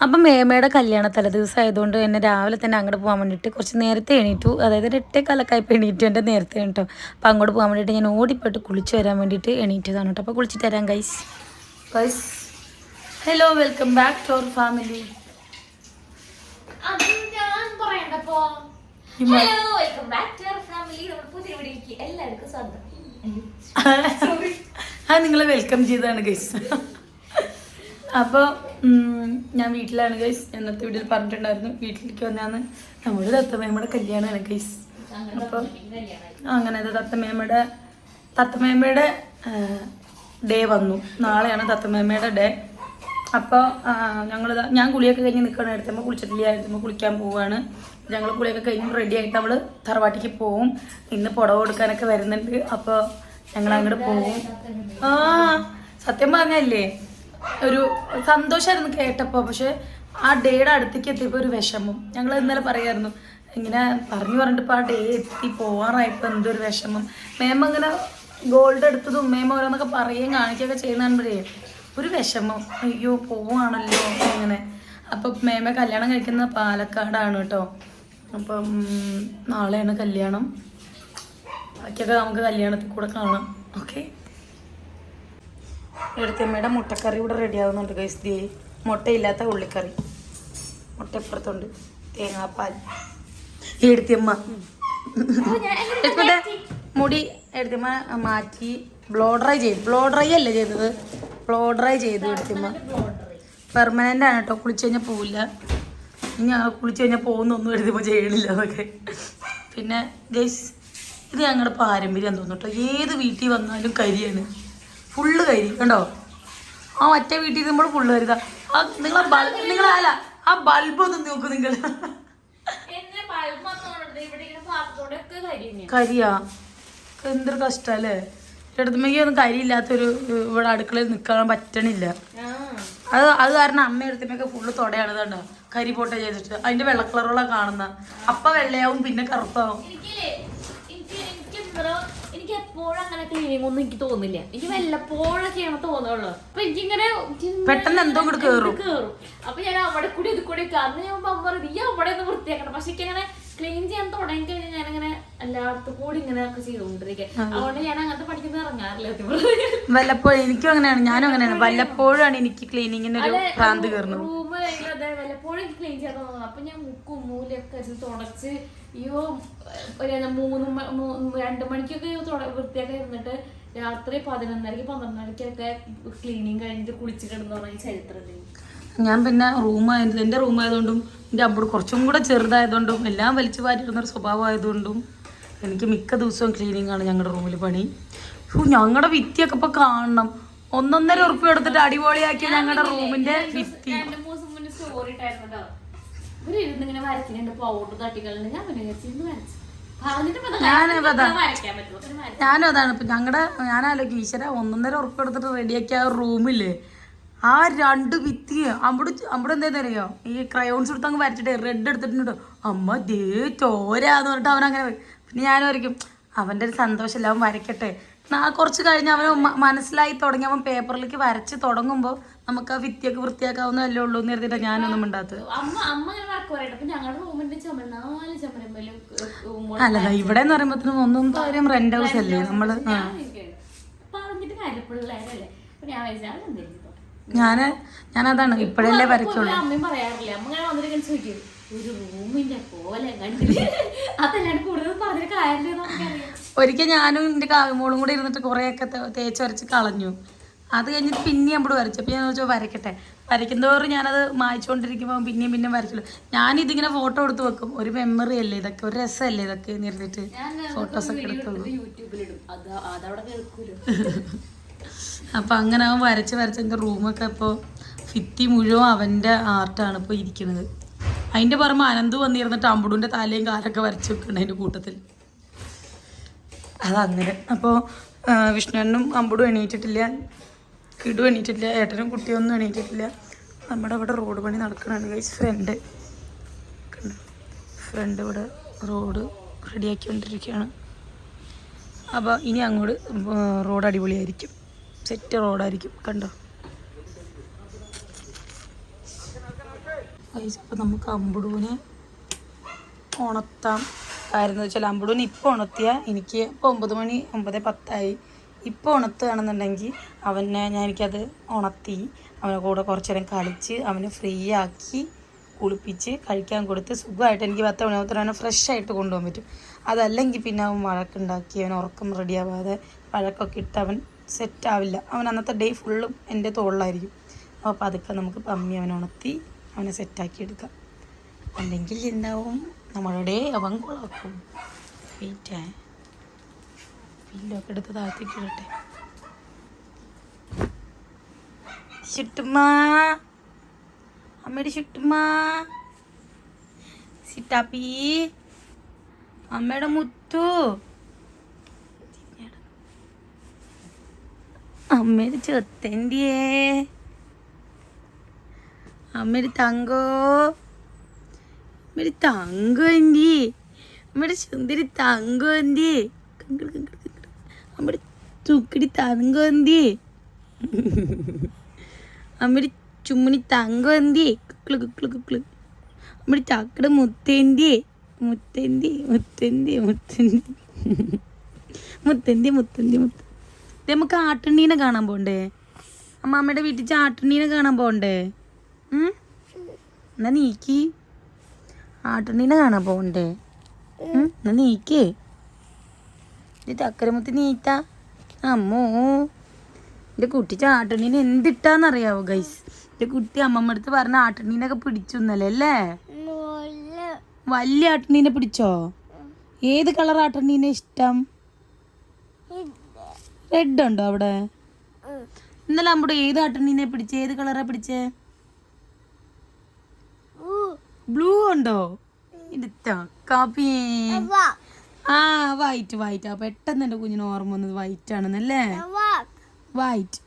അപ്പം മേമയുടെ കല്യാണ തല ദിവസം ആയതുകൊണ്ട് എന്നെ രാവിലെ തന്നെ അങ്ങോട്ട് പോകാൻ വേണ്ടിയിട്ട് കുറച്ച് നേരത്തെ എണീറ്റു. അതായത് ഒരു എട്ടേ കാലക്കായപ്പോൾ എണീറ്റു എന്റെ നേരത്തെ കേട്ടോ. അപ്പം അങ്ങോട്ട് പോകാൻ വേണ്ടിയിട്ട് ഞാൻ ഓടിപ്പോയിട്ട് കുളിച്ച് വരാൻ വേണ്ടിയിട്ട് എണീറ്റതാണ് കേട്ടോ. അപ്പോൾ കുളിച്ചിട്ട് തരാം guys guys hello welcome back to our family അത് ഞാൻ പറയണ്ടപ്പോ? Hello welcome back to our family നമ്മുടെ പുതിയ വീഡിയോക്ക് എല്ലാവർക്കും സ്വാഗതം. ആ നിങ്ങളെ വെൽക്കം ചെയ്തതാണ് ഗൈസ് അപ്പോൾ ഞാൻ വീട്ടിലാണ് ഗൈസ് എന്നത്തെ വീട്ടിൽ പറഞ്ഞിട്ടുണ്ടായിരുന്നു. വീട്ടിലേക്ക് വന്നാന്ന് നമ്മുടെ ദത്തമേമ്മയുടെ കല്യാണമാണ് ഗൈസ് അപ്പം അങ്ങനെ അത് തത്തമേമ്മയുടെ തത്തമേമ്മയുടെ ഡേ വന്നു. നാളെയാണ് തത്തമേമ്മയുടെ ഡേ അപ്പോൾ ഞങ്ങൾ ഞാൻ കുളിയൊക്കെ കഴിഞ്ഞ് നിൽക്കണം എടുത്തുമ്പോൾ കുളിച്ചിട്ടില്ല. കുളിക്കാൻ പോവുകയാണ് ഞങ്ങൾ കുളിയൊക്കെ കഴിഞ്ഞ് റെഡി ആയിട്ട് അവൾ തറവാട്ടിക്ക് പോവും. ഇന്ന് പുടവ കൊടുക്കാനൊക്കെ വരുന്നുണ്ട്. അപ്പോൾ ഞങ്ങൾ അങ്ങോട്ട് പോവും. ആ സത്യം പറഞ്ഞല്ലേ? ഒരു സന്തോഷമായിരുന്നു കേട്ടപ്പോൾ പക്ഷേ ആ ഡേയുടെ അടുത്തേക്ക് എത്തിയപ്പോൾ ഒരു വിഷമം. ഞങ്ങൾ ഇന്നലെ പറയായിരുന്നു ഇങ്ങനെ പറഞ്ഞു പറഞ്ഞിട്ടിപ്പോൾ ആ ഡേ എത്തി പോകാറായപ്പോൾ എന്തൊരു വിഷമം. മേമ ഇങ്ങനെ ഗോൾഡ് എടുത്തതും മേമ ഓരോന്നൊക്കെ പറയുകയും കാണിക്കുകയൊക്കെ ചെയ്യുന്നതാകുമ്പോഴേ ഒരു വിഷമം. അയ്യോ പോവാണല്ലോ അങ്ങനെ അപ്പം മേമ കല്യാണം കഴിക്കുന്ന പാലക്കാടാണ് കേട്ടോ. അപ്പം നാളെയാണ് കല്യാണം. ബാക്കിയൊക്കെ നമുക്ക് കല്യാണത്തിൽ കൂടെ കാണാം. ഓക്കെ? എടുത്തമ്മയുടെ മുട്ടക്കറി ഇവിടെ റെഡി ആവുന്നുണ്ട് ഗൈസ് ദേ മുട്ടയില്ലാത്ത ഉള്ളിക്കറി. മുട്ട ഇപ്പുറത്തുണ്ട്. തേങ്ങാപ്പാൽ. എഴുത്തമ്മ മുടി എടുത്തമ്മ മാറ്റി. ബ്ലോ ഡ്രൈ ചെയ്തു. ബ്ലോ ഡ്രൈ അല്ലേ ചെയ്തത് ബ്ലോ ഡ്രൈ ചെയ്തു എടുത്തമ്മ പെർമനന്റ് ആണ് കേട്ടോ. കുളിച്ചു കഴിഞ്ഞാൽ പോവില്ല. ഇനി ഞങ്ങൾ കുളിച്ചു കഴിഞ്ഞാൽ പോകുന്നൊന്നും എഴുതുമ്പോൾ ചെയ്യണില്ല അതൊക്കെ. പിന്നെ ഗൈസ് ഇത് ഞങ്ങളുടെ പാരമ്പര്യം തോന്നുന്നു കേട്ടോ. ഏത് വീട്ടിൽ വന്നാലും കരിയാണ്. ഫുള്ള് കരി കണ്ടോ? ആ ഒറ്റ വീട്ടിൽ നമ്മൾ ഫുള്ള് കരുതാ ആ നിങ്ങൾ ബൾബ് നിങ്ങളല്ല ആ ബൾബ് ഒന്ന് നോക്ക് നിങ്ങൾ കാര്യം? എന്തൊരു കഷ്ടല്ലേ? എടുത്തുമെങ്കിൽ ഒന്നും കരിയില്ലാത്തൊരു ഇവിടെ അടുക്കളയിൽ നിൽക്കാൻ പറ്റണില്ല. അത് അത് കാരണം അമ്മ എടുത്തുമൊക്കെ ഫുള്ള് തുടയാണ് കണ്ടോ? കരി പോട്ട ചെയ്തിട്ട് അതിന്റെ വെള്ള കളറുള്ള കാണുന്ന. അപ്പ വെള്ളയാവും പിന്നെ കറുപ്പാവും. എനിക്ക് എപ്പോഴും അങ്ങനെ ക്ലീനിങ് ഒന്നും എനിക്ക് തോന്നില്ല. എനിക്ക് വല്ലപ്പോഴും ചെയ്യണം തോന്നുള്ളൂ അപ്പൊ എനിക്കിങ്ങനെ എനിക്ക് പെട്ടെന്ന് എന്തോ ഇങ്ങോട്ട് കേറും. കേറും. അപ്പൊ ഞാൻ അവിടെ കൂടി ഇത് കൂടി ഒക്കെ അന്ന് ഞാൻ പറയും നീ അവിടെ ഒന്ന് വൃത്തിയാക്കണം. പക്ഷെ എനിക്കങ്ങനെ ക്ലീൻ ചെയ്യാൻ തുടങ്ങി കഴിഞ്ഞാൽ ഞാനിങ്ങനെ എല്ലായിടത്തും കൂടി ഇങ്ങനെ ഒക്കെ ചെയ്തുകൊണ്ടിരിക്കുക അതുകൊണ്ട് ഞാൻ അങ്ങനത്തെ പഠിക്കുന്ന ഇറങ്ങാറില്ല വല്ലപ്പോഴും എനിക്കും അങ്ങനെയാണ് ഞാനും അങ്ങനെയാണ്. വല്ലപ്പോഴാണ് എനിക്ക് ക്ലീനിങ്ങിന് ഒരു ഭ്രാന്ത് കയറുന്നത് റൂം വല്ലപ്പോഴും ക്ലീൻ ചെയ്യാൻ തോന്നുന്നു അപ്പൊ ഞാൻ മുക്കും മൂലയൊക്കെ വെച്ച് തുടച്ച് അയ്യോ ഒരു മൂന്ന് രണ്ടു മണിക്കൊക്കെ വൃത്തിയൊക്കെ ഇരുന്നിട്ട് രാത്രി പതിനൊന്നരക്ക് പന്ത്രണ്ടരക്കൊക്കെ ക്ലീനിങ് കഴിഞ്ഞിട്ട് കുളിച്ച് കിടന്നു പറഞ്ഞ ചരിത്രം ഞാൻ പിന്നെ റൂമായത് എന്റെ റൂമായതുകൊണ്ടും എന്റെ അമ്പോട് കുറച്ചും കൂടെ ചെറുതായതുകൊണ്ടും എല്ലാം വലിച്ചു വാരിടുന്ന ഒരു സ്വഭാവമായതുകൊണ്ടും എനിക്ക് മിക്ക ദിവസവും ക്ലീനിങ് ആണ് ഞങ്ങളുടെ റൂമിൽ പണി. ഞങ്ങളുടെ വിത്തിയൊക്കെ ഇപ്പൊ കാണണം. ഒന്നൊന്നര ഉറുപ്പ് എടുത്തിട്ട് അടിപൊളിയാക്കിയ ഞങ്ങളുടെ റൂമിന്റെ ഭിത്തി. രണ്ട് ഇങ്ങനെ വരച്ചിട്ടുണ്ട് പൗഡർ തട്ടിക്കളുണ്ട് ഞാൻ പിന്നെ വരച്ചു. ഞാനും അതാണ്. ഇപ്പൊ ഞങ്ങളുടെ ഞാനാലോചിക്കും ഈശ്വര ഒന്നൊന്നര ഉറപ്പെടുത്തിട്ട് റെഡിയാക്കിയ ആ റൂമില്ലേ ആ രണ്ട് ഭിത്തി അവിടെ അവിടെ എന്താണെന്നറിയോ ഈ ക്രയോൺസ് എടുത്ത് അങ്ങ് വരച്ചിട്ട് റെഡ് എടുത്തിട്ടുണ്ട്. അമ്മ ദേ ചോരാന്ന് പറഞ്ഞിട്ട് അവൻ അങ്ങനെ പിന്നെ ഞാൻ വരയ്ക്കും അവന്റെ ഒരു സന്തോഷമില്ല അവൻ വരയ്ക്കട്ടെ. കുറച്ച് കഴിഞ്ഞ് അവന് മനസ്സിലായി തുടങ്ങി. അവൻ പേപ്പറിലേക്ക് വരച്ച് തുടങ്ങുമ്പോൾ നമുക്ക് ആ വിത്തിയൊക്കെ വൃത്തിയാക്കാവുന്നതല്ലേ ഉള്ളൂ എന്ന് കരുതിയിട്ടാണ് ഞാനൊന്നും മിണ്ടാത്തത്. അമ്മ അമ്മ ഇങ്ങനെ വർക്ക് പറയട്ടെ അപ്പൊ ഞങ്ങളുടെ റൂമിന്റെ ചുമൽ നാല് ചുമരമ്പലും അല്ല ഇവിടെ എന്ന് പറയുമ്പോഴത്തേനും ഒന്നും കാര്യം റെന്റ് ഹൗസ് അല്ലേ? നമ്മൾ ഞാൻ പറഞ്ഞിട്ട് കാര്യം പിള്ളേരല്ലേ അപ്പൊ ഞാൻ അതാണ് എന്തെങ്കിലും ഞാൻ ഞാനതാണ്. ഇപ്പോഴല്ലേ വരയ്ക്കുള്ളൂ. അമ്മയും പറയാറില്ല അമ്മ ഞാൻ വന്നിട്ട് ചോദിക്കും ഒരു റൂമിന്റെ പോലെ കണ്ടില്ല? അതല്ലാണ്ട് കൂടുതൽ പറഞ്ഞ കാര്യമില്ല ഒരിക്കൽ ഞാനും എന്റെ കാവുമോളും കൂടെ ഇരുന്നിട്ട് കൊറേ ഒക്കെ തേച്ച് വരച്ച് കളഞ്ഞു. അത് കഴിഞ്ഞിട്ട് പിന്നെ അവിടെ വരച്ചു. അപ്പോൾ ഞാൻ ചോദിച്ചു വരയ്ക്കട്ടെ. വരയ്ക്കുന്നതോറും ഞാനത് മായ്ച്ചുകൊണ്ടിരിക്കുമ്പോൾ പിന്നെയും പിന്നെയും വരച്ചുള്ളൂ ഞാനിതിങ്ങനെ ഫോട്ടോ എടുത്ത് വെക്കും. ഒരു മെമ്മറി അല്ലേ ഇതൊക്കെ? ഒരു രസമല്ലേ ഇതൊക്കെ നിർത്തിട്ട് ഫോട്ടോസൊക്കെ എടുത്തുള്ളൂ. യൂട്യൂബിലിടും അത് അതവിടെ കേൾക്കൂലോ? അപ്പം അങ്ങനെ അവൻ വരച്ച് വരച്ച് എന്റെ റൂമൊക്കെ ഇപ്പോൾ ഫിത്തി മുഴുവൻ അവന്റെ ആർട്ടാണ് ഇപ്പോൾ ഇരിക്കുന്നത്. അതിന്റെ പുറമെ അനന്ത് വന്നിരുന്നിട്ട് അമ്പുടുന്റെ തലയും കാലൊക്കെ വരച്ച് വെക്കുന്നുണ്ട് അതിന്റെ കൂട്ടത്തിൽ. അതങ്ങനെ. അപ്പോൾ വിഷ്ണുണ്ണും അമ്പുടും എണീറ്റിട്ടില്ല. കിടു എണീറ്റിട്ടില്ല ഏട്ടനും കുട്ടിയൊന്നും എണീറ്റിട്ടില്ല. നമ്മുടെ ഇവിടെ റോഡ് പണി നടക്കണുണ്ട് ഗൈസ് ഫ്രണ്ട് ഫ്രണ്ട് ഇവിടെ റോഡ് റെഡിയാക്കിക്കൊണ്ടിരിക്കുകയാണ് അപ്പോൾ ഇനി അങ്ങോട്ട് റോഡ് അടിപൊളിയായിരിക്കും. സെറ്റ് റോഡായിരിക്കും കണ്ടോ? കഴിച്ചപ്പോൾ നമുക്ക് അമ്പുടൂനെ ഉണർത്താം കാര്യം എന്ന് വെച്ചാൽ അമ്പുടൂന് ഇപ്പോൾ ഉണർത്തിയാൽ എനിക്ക് ഇപ്പോൾ ഒമ്പത് മണി ഒമ്പത് പത്തായി. ഇപ്പോൾ ഉണർത്തുകയാണെന്നുണ്ടെങ്കിൽ അവനെ ഞാൻ എനിക്കത് ഉണർത്തി അവനെ കൂടെ കുറച്ച് നേരം കളിച്ച് അവനെ ഫ്രീ ആക്കി കുളിപ്പിച്ച് കഴിക്കാൻ കൊടുത്ത് സുഖമായിട്ട് എനിക്ക് പത്ത് മണിയാകുമ്പോൾ അവനെ ഫ്രഷ് ആയിട്ട് കൊണ്ടുപോകാൻ പറ്റും. അതല്ലെങ്കിൽ പിന്നെ അവൻ വഴക്കുണ്ടാക്കി അവൻ ഉറക്കം റെഡിയാവാതെ വഴക്കൊക്കെ ഇട്ട് അവൻ സെറ്റ് ആവില്ല. അവൻ അന്നത്തെ ഡേ ഫുള്ളും എന്റെ തോളിലായിരിക്കും. അപ്പോൾ പതുക്കെ നമുക്ക് പമ്മി അവനെ ഉണർത്തി അവനെ സെറ്റാക്കി എടുക്കാം. അല്ലെങ്കിൽ എന്താവും? നമ്മളുടെ അവൻ കുളാക്കും വെയിറ്റേ പില്ലൊക്കെ എടുത്ത് താഴ്ത്തിക്ക് ഇടട്ടെ. ചുട്ടുമ്മ അമ്മയുടെ ചുട്ടുമാ സിറ്റാപ്പി. അമ്മയുടെ മുത്തു. അമ്മയുടെ ചെത്തന്റെയേ അമ്മയുടെ തങ്കോ. അമ്മയുടെ തങ്കോ എന്തി അമ്മയുടെ സുന്ദരി തങ്കോ എന്തി കങ്കിൾ കങ്കിട് അമ്മയുടെ തുക്കിടി തങ്കോ എന്തി അമ്മയുടെ ചുമ്മണി തങ്കോ എന്തി കുക്കിൾ കുക്കിൾ കുക്കിൾ അമ്മടി ചക്കട മുത്തേന്തി മുത്തേന്തി മുത്തേന്തി മുത്തേന്തി മുത്തേന്തി മുത്തേന്തി മുത്ത നമുക്ക് ആട്ടണ്ണീനെ കാണാൻ പോണ്ടേ? അമ്മ അമ്മയുടെ വീട്ടിൽ ചാട്ടണ്ണീനെ കാണാൻ പോണ്ടേ? എന്നാ നീക്കി. ആട്ടണ്ണീനെ കാണാൻ പോണ്ടേ? എന്നാ നീക്കേ ഇത് അക്രമത്തിൽ നീത്ത അമ്മോ എന്റെ കുട്ടി ചാട്ടണീനെ എന്തിട്ടാന്നറിയാവോ ഗൈസ് എന്റെ കുട്ടി അമ്മമ്മ അടുത്ത് പറഞ്ഞ ആട്ടണീനൊക്കെ പിടിച്ചു ഇന്നലെ അല്ലേ? വലിയ ആട്ടണീനെ പിടിച്ചോ? ഏത് കളർ ആട്ടണീനെ ഇഷ്ടം? റെഡ് ഉണ്ടോ അവിടെ? ഇന്നലെ നമ്മുടെ ഏത് ആട്ടണീനെ പിടിച്ചേ? ഏത് കളറാ പിടിച്ചേ? ബ്ലൂ. ഉണ്ടോ? ഇത് കാപ്പി ആ വൈറ്റ് വൈറ്റ് ആ പെട്ടെന്ന് എന്റെ കുഞ്ഞിന് ഓർമ്മ വന്നത് വൈറ്റ് ആണെന്നല്ലേ? വൈറ്റ്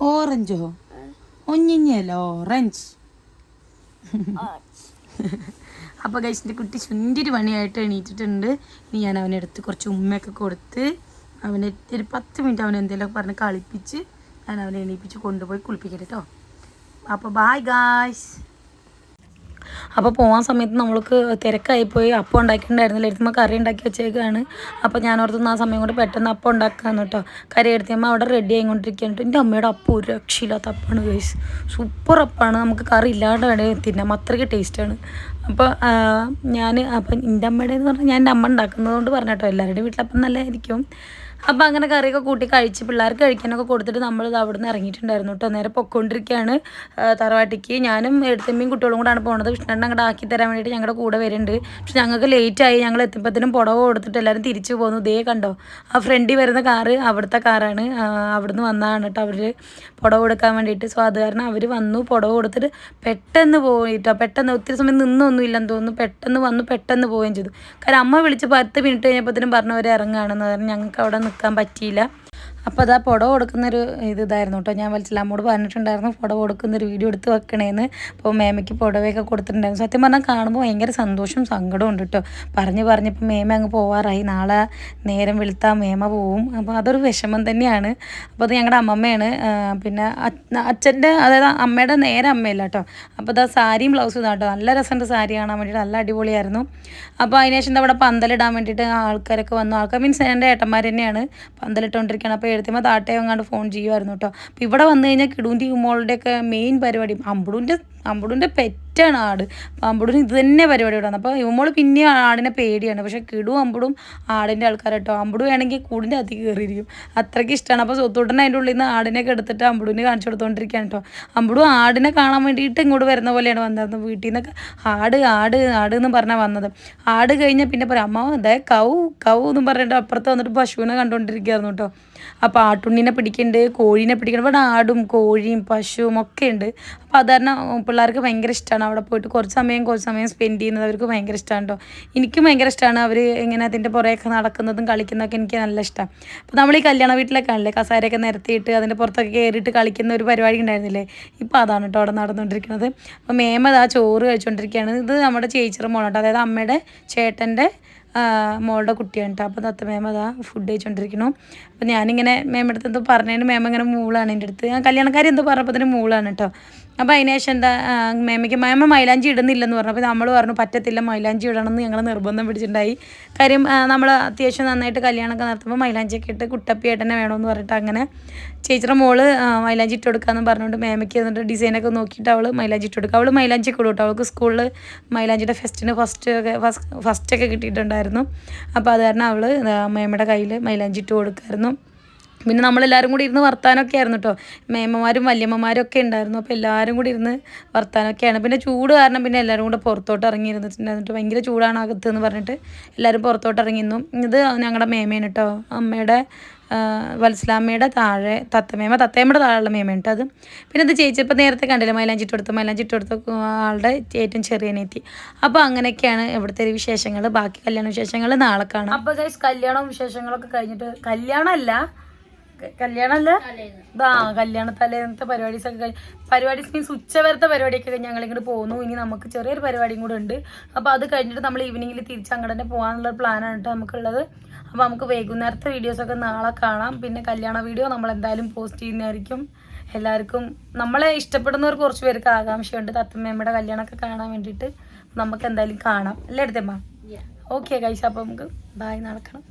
ഓറഞ്ചോ ഒഞ്ഞിഞ്ഞല്ല ഓറഞ്ച് അപ്പോൾ കഴിച്ചിട്ട് കുട്ടി ചുണ്ടിരി പണിയായിട്ട് എണീറ്റിട്ടുണ്ട്. ഇനി ഞാൻ അവനെ എടുത്ത് കുറച്ച് ഉമ്മയൊക്കെ കൊടുത്ത് അവനെ ഒരു പത്ത് മിനിറ്റ് അവനെ എന്തെങ്കിലുമൊക്കെ പറഞ്ഞ് കളിപ്പിച്ച് ഞാൻ അവനെ എണീപ്പിച്ച് കൊണ്ടുപോയി കുളിപ്പിക്കട്ടെ കേട്ടോ അപ്പോൾ ബായ് ഗായ്സ് അപ്പോൾ പോകാൻ സമയത്ത് നമ്മൾക്ക് തിരക്കായിപ്പോയി അപ്പം ഉണ്ടാക്കിയിട്ടുണ്ടായിരുന്നില്ല. എടുത്തുമ്പോൾ കറി ഉണ്ടാക്കി വെച്ചേക്കാണ്. അപ്പോൾ ഞാൻ ഓർത്തുന്ന ആ സമയം കൊണ്ട് പെട്ടെന്ന് അപ്പം ഉണ്ടാക്കാന്ന് കേട്ടോ. കറി എടുത്തുമ്പോൾ അവിടെ റെഡി ആയിക്കൊണ്ടിരിക്കുകയാണ് എന്റെ അമ്മയുടെ അപ്പം ഒരു രക്ഷയില്ലാത്ത അപ്പമാണ് ഗൈസ് സൂപ്പർ അപ്പാണ്. നമുക്ക് കറി ഇല്ലാണ്ട് വേണമെങ്കിൽ തിന്നാം. അത്രയ്ക്ക് ടേസ്റ്റാണ് അപ്പോൾ ഞാൻ അപ്പം എന്റെ അമ്മയുടെ എന്ന് പറഞ്ഞാൽ ഞാൻ എന്റെ അമ്മ ഉണ്ടാക്കുന്നതുകൊണ്ട് പറഞ്ഞിട്ടോ എല്ലാവരുടെയും വീട്ടിലപ്പം നല്ലതായിരിക്കും അപ്പോൾ അങ്ങനെ കറിയൊക്കെ കൂട്ടി കഴിച്ച് പിള്ളേർക്ക് കഴിക്കാനൊക്കെ കൊടുത്തിട്ട് നമ്മൾ അവിടെ നിന്ന് ഇറങ്ങിയിട്ടുണ്ടായിരുന്നു കേട്ടോ. നേരെ പൊക്കോണ്ടിരിക്കുകയാണ് തറവാട്ടിക്ക് ഞാനും എടുത്തമ്മയും കുട്ടികളും കൂടാണ് പോണത്. വിഷ്ണുണ്ണൻ അങ്ങോട്ട് ആക്കി തരാൻ വേണ്ടിയിട്ട് ഞങ്ങളുടെ കൂടെ വരുന്നുണ്ട് പക്ഷെ ഞങ്ങൾക്ക് ലേറ്റായി ഞങ്ങൾ എത്തുമ്പോഴത്തേനും പുടവ് കൊടുത്തിട്ട് എല്ലാവരും തിരിച്ചു പോകുന്നു ദേ കണ്ടോ ആ ഫ്രണ്ടി വരുന്ന കാറ് അവിടുത്തെ കാറാണ്. അവിടുന്ന് വന്നതാണ് കേട്ടോ അവർ പുടവ് കൊടുക്കാൻ വേണ്ടിയിട്ട്. സോ അത് കാരണം അവർ വന്നു. പുടവ് കൊടുത്തിട്ട് പെട്ടെന്ന് പോയിട്ടോ പെട്ടെന്ന് ഒത്തിരി സമയം നിന്നൊന്നും ഇല്ലെന്ന് തോന്നുന്നു. പെട്ടെന്ന് വന്നു പെട്ടെന്ന് പോവുകയും ചെയ്തു. കാരണം അമ്മ വിളിച്ച് പത്ത് മിനിറ്റ് കഴിഞ്ഞപ്പോഴത്തേനും പറഞ്ഞവരെ ഇറങ്ങുകയാണെന്ന് പറഞ്ഞാൽ ഞങ്ങൾക്ക് അവിടെ നിൽക്കാൻ പറ്റിയില്ല. അപ്പോൾ അതാ പുടവ കൊടുക്കുന്നൊരു ഇത് ഇതായിരുന്നു കേട്ടോ ഞാൻ വലിച്ചില്ല അമ്മോട് പറഞ്ഞിട്ടുണ്ടായിരുന്നു പുടവ കൊടുക്കുന്നൊരു വീഡിയോ എടുത്ത് വെക്കണേന്ന്. അപ്പോൾ മേമയ്ക്ക് പുടവയൊക്കെ കൊടുത്തിട്ടുണ്ടായിരുന്നു. സത്യം പറഞ്ഞാൽ കാണുമ്പോൾ ഭയങ്കര സന്തോഷം സങ്കടവും ഉണ്ട് കേട്ടോ പറഞ്ഞ് പറഞ്ഞപ്പോൾ മേമ അങ്ങ് പോവാറായി. നാളെ നേരം വെളുത്താൽ മേമ പോവും. അപ്പോൾ അതൊരു വിഷമം തന്നെയാണ്. അപ്പോൾ അത് ഞങ്ങളുടെ അമ്മമ്മയാണ്. പിന്നെ അച്ഛന്റെ അതായത് അമ്മയുടെ നേരെ അമ്മയല്ല കേട്ടോ അപ്പോൾ അതാ സാരിയും ബ്ലൗസും ഇതാണ് നല്ല രസമുണ്ട് സാരി കാണാൻ വേണ്ടിയിട്ട് നല്ല അടിപൊളിയായിരുന്നു. അപ്പോൾ അതിനുശേഷം അവിടെ പന്തലിടാൻ വേണ്ടിയിട്ട് ആൾക്കാരൊക്കെ വന്നു. ആൾക്കാർ മീൻസ് എന്റെ ഏട്ടന്മാർ തന്നെയാണ് പന്തലിട്ടുകൊണ്ടിരിക്കുകയാണ് അപ്പോൾ എഴുത്തുമ്പോൾ താട്ടയോ അങ്ങാണ്ട് ഫോൺ ചെയ്യുമായിരുന്നു കേട്ടോ. അപ്പോൾ ഇവിടെ വന്നു കഴിഞ്ഞാൽ കിടൂന്റെ മോളുടെയൊക്കെ മെയിൻ പരിപാടി. അമ്പുടൂന്റെ അമ്പുടൂന്റെ പെറ്റാണ് ആട്. അപ്പോൾ അമ്പുടൂന് ഇത് തന്നെ പരിപാടി ഇവിടെ അപ്പോൾ ഇവമോൾ പിന്നെ ആടിനെ പേടിയാണ്. പക്ഷേ കിടു അമ്പുടും ആടിന്റെ ആൾക്കാർ കേട്ടോ. അമ്പുടു വേണമെങ്കിൽ കൂടിന്റെ അതി കയറിയിരിക്കും. അത്രയ്ക്ക് ഇഷ്ടമാണ്. അപ്പോൾ സ്വത്തുടനെ അതിന്റെ ഉള്ളിൽ നിന്ന് ആടിനെയൊക്കെ എടുത്തിട്ട് അമ്പുടിനെ കാണിച്ചു കൊടുത്തുകൊണ്ടിരിക്കുകയാണ് കേട്ടോ. അമ്പുടു ആടിനെ കാണാൻ വേണ്ടിയിട്ട് ഇങ്ങോട്ട് വരുന്ന പോലെയാണ് വന്നത്. വീട്ടിൽ നിന്നൊക്കെ ആട് ആട് ആട് എന്ന് പറഞ്ഞാൽ വന്നത്. ആട് കഴിഞ്ഞാൽ പിന്നെ പറയാം അമ്മ അതെ കൗ കൗ എന്ന് പറഞ്ഞിട്ട് അപ്പുറത്ത് വന്നിട്ട് പശുവിനെ കണ്ടുകൊണ്ടിരിക്കുകയായിരുന്നു കേട്ടോ. അപ്പോൾ ആട്ടുണ്ണിനെ പിടിക്കുന്നുണ്ട് കോഴീനെ പിടിക്കുന്നുണ്ട് ഇവിടെ ആടും കോഴിയും പശുവും ഒക്കെ ഉണ്ട്. അപ്പോൾ അത് കാരണം പിള്ളേർക്ക് ഭയങ്കര ഇഷ്ടമാണ് അവിടെ പോയിട്ട്. കുറച്ച് സമയം കുറച്ച് സമയം സ്പെൻഡ് ചെയ്യുന്നത് അവർക്ക് ഭയങ്കര ഇഷ്ടമാണ് കേട്ടോ എനിക്കും ഭയങ്കര ഇഷ്ടമാണ് അവർ ഇങ്ങനെ അതിന്റെ പുറകെയൊക്കെ നടക്കുന്നതും കളിക്കുന്നതൊക്കെ എനിക്ക് നല്ല ഇഷ്ടം. അപ്പോൾ നമ്മൾ ഈ കല്യാണ വീട്ടിലൊക്കെ ആണല്ലേ കസാരയൊക്കെ നിരത്തിയിട്ട് അതിന്റെ പുറത്തൊക്കെ കയറിയിട്ട് കളിക്കുന്ന ഒരു പരിപാടി ഉണ്ടായിരുന്നില്ലേ? ഇപ്പോൾ അതാണ് കേട്ടോ അവിടെ നടന്നുകൊണ്ടിരിക്കുന്നത്. അപ്പോൾ മേമത് ആ ചോറ് കഴിച്ചുകൊണ്ടിരിക്കുകയാണ് ഇത് നമ്മുടെ ചേച്ചിയുടെ മോളാട്ടോ അതായത് അമ്മയുടെ ചേട്ടന്റെ മോളുടെ കുട്ടിയാണ്. കേട്ടോ അപ്പോൾ തത്ത മേമ അതാ ഫുഡ് കഴിച്ചുകൊണ്ടിരിക്കണു അപ്പോൾ ഞാനിങ്ങനെ മേമെടുത്ത് എന്തോ പറഞ്ഞതിന് മേമ ഇങ്ങനെ മൂളാണ് എന്റെ അടുത്ത്. ഞാൻ കല്യാണക്കാരി എന്തോ പറഞ്ഞപ്പോൾ തന്നെ മൂളാണ് കേട്ടോ അപ്പോൾ അതിനുശേഷം എന്താ മേമയ്ക്ക് മേമ മൈലാഞ്ചി ഇടുന്നില്ലെന്ന് പറഞ്ഞു. അപ്പോൾ നമ്മൾ പറഞ്ഞു പറ്റത്തില്ല മൈലാഞ്ചി ഇടണമെന്ന് ഞങ്ങൾ നിർബന്ധം പിടിച്ചിട്ടുണ്ടായി. കാര്യം നമ്മൾ അത്യാവശ്യം നന്നായിട്ട് കല്യാണമൊക്കെ നടത്തുമ്പോൾ മൈലാഞ്ചിയൊക്കെ ഇട്ട് കുട്ടപ്പിയായിട്ട് തന്നെ വേണമെന്ന് പറഞ്ഞിട്ട് അങ്ങനെ ചേച്ചിയുടെ മോൾ മൈലാഞ്ചി ഇട്ട് കൊടുക്കാമെന്ന് പറഞ്ഞുകൊണ്ട് മേമയ്ക്ക് എന്നിട്ട് ഡിസൈനൊക്കെ നോക്കിയിട്ട് അവൾ മൈലാഞ്ചി ഇട്ട് കൊടുക്കുക അവൾ മൈലാഞ്ചി ഒക്കെ കേട്ടോ. അവൾക്ക് സ്കൂളിൽ മൈലാഞ്ചിയുടെ ഫെസ്റ്റിന് ഫസ്റ്റ് ഒക്കെ ഫസ്റ്റ് ഫസ്റ്റൊക്കെ കിട്ടിയിട്ടുണ്ടായിരുന്നു. അപ്പോൾ അത് കാരണം അവൾ മേമയുടെ കയ്യിൽ മൈലാഞ്ചി ഇട്ട് കൊടുക്കായിരുന്നു. പിന്നെ നമ്മളെല്ലാവരും കൂടി ഇരുന്ന് വർത്താനമൊക്കെ ആയിരുന്നു കേട്ടോ മേമ്മമാരും വല്യമ്മമാരും ഒക്കെ ഉണ്ടായിരുന്നു. അപ്പോൾ എല്ലാവരും കൂടി ഇരുന്ന് വർത്താനമൊക്കെയാണ് പിന്നെ ചൂട് കാരണം പിന്നെ എല്ലാവരും കൂടെ പുറത്തോട്ട് ഇറങ്ങി ഇരുന്നിട്ടുണ്ടായിരുന്നു ഭയങ്കര ചൂടാണ് അകത്ത് എന്ന് പറഞ്ഞിട്ട് എല്ലാവരും പുറത്തോട്ട് ഇറങ്ങിയിരുന്നു ഇത് ഞങ്ങളുടെ മേമയാണ് കേട്ടോ അമ്മയുടെ വത്സലാമ്മയുടെ താഴെ തത്തമേമ തത്തമ്മയുടെ താഴെയുള്ള മേമ ഉണ്ട് അത്. പിന്നെ ഇത് ചേച്ചിയപ്പോൾ നേരത്തെ കണ്ടില്ല മൈലാഞ്ചിട്ട് കൊടുത്ത മൈലാഞ്ചിട്ട് കൊടുത്ത ആളുടെ ഏറ്റവും ചെറിയ നെത്തി അപ്പോൾ അങ്ങനെയൊക്കെയാണ് ഇവിടുത്തെ വിശേഷങ്ങൾ ബാക്കി കല്യാണ വിശേഷങ്ങൾ നാളെ കാണാം. അപ്പോൾ കല്യാണവും വിശേഷങ്ങളൊക്കെ കഴിഞ്ഞിട്ട് കല്യാണമല്ല കല്യാണമല്ല ഇതാ കല്യാണ തലേന്നത്തെ പരിപാടീസ് ഒക്കെ പരിപാടീസ് മീൻസ് ഉച്ചവരത്തെ പരിപാടിയൊക്കെ കഴിഞ്ഞ് ഞങ്ങൾ ഇങ്ങോട്ട് പോകുന്നു ഇനി നമുക്ക് ചെറിയൊരു പരിപാടിയും കൂടെ ഉണ്ട്. അപ്പോൾ അത് കഴിഞ്ഞിട്ട് നമ്മൾ ഈവനിങ്ങിൽ തിരിച്ച് അങ്ങോട്ട് തന്നെ പോകാനുള്ള പ്ലാനാണ് കേട്ടോ നമുക്കുള്ളത്. അപ്പോൾ നമുക്ക് വൈകുന്നേരത്തെ വീഡിയോസൊക്കെ നാളെ കാണാം. പിന്നെ കല്യാണ വീഡിയോ നമ്മൾ എന്തായാലും പോസ്റ്റ് ചെയ്യുന്നതായിരിക്കും. എല്ലാവർക്കും നമ്മളെ ഇഷ്ടപ്പെടുന്നവർ കുറച്ച് പേർക്ക് ആകാംക്ഷയുണ്ട്. തത്തമ്മയുടെ കല്യാണമൊക്കെ കാണാൻ വേണ്ടിയിട്ട്. നമുക്ക് എന്തായാലും കാണാം. അല്ലേ എടുത്തമ്മ? ഓക്കെ കഴിച്ചാൽ അപ്പോൾ നമുക്ക് ബായ് നടക്കണം